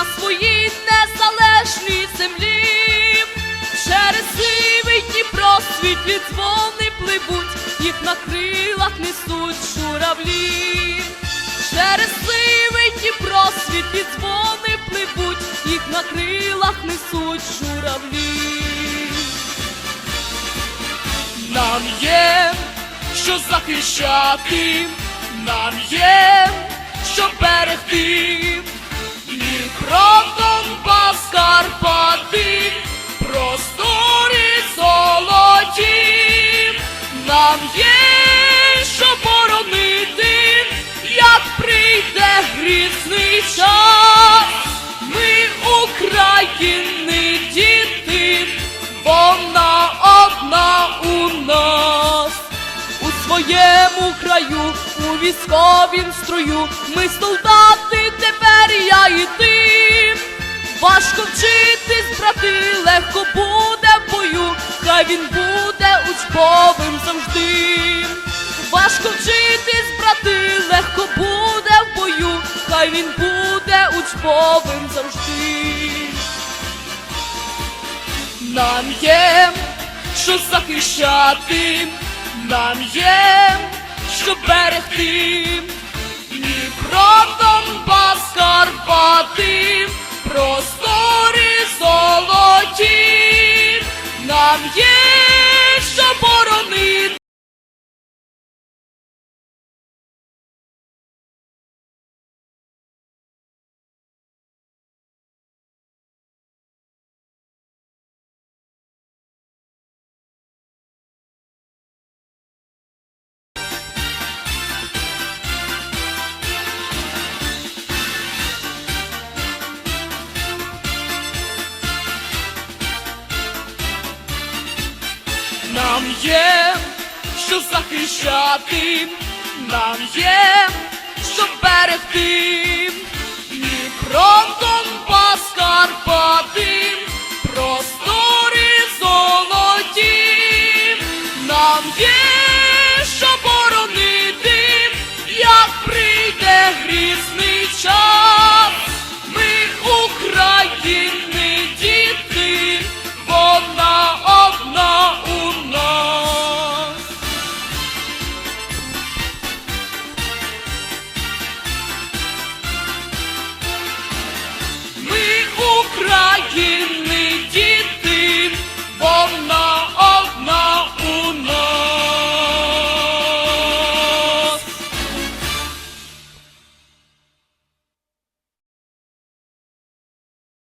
на своїй незалежній землі. Через сивий Дніпро світлі дзвони пливуть, їх на крилах несуть журавлі. Через сивий Дніпро світлі дзвони пливуть, їх на крилах несуть журавлі. Нам є що захищати, нам є що берегти. Грізний час. Ми України діти, вона одна у нас. У своєму краю, у військовім строю, ми солдати, тепер я і ти. Важко вчитись, брати, легко буде в бою, хай він буде учбовим завжди. Важко вчитись, брати, легко буде в бою, хай він буде учбовим завжди. Нам є що захищати, нам є що берегти. Дніпро, Донбас, Карпати, просторі золоті, нам є Нам є що захищати, нам є що берегти. Дніпро, Донбас, Карпати,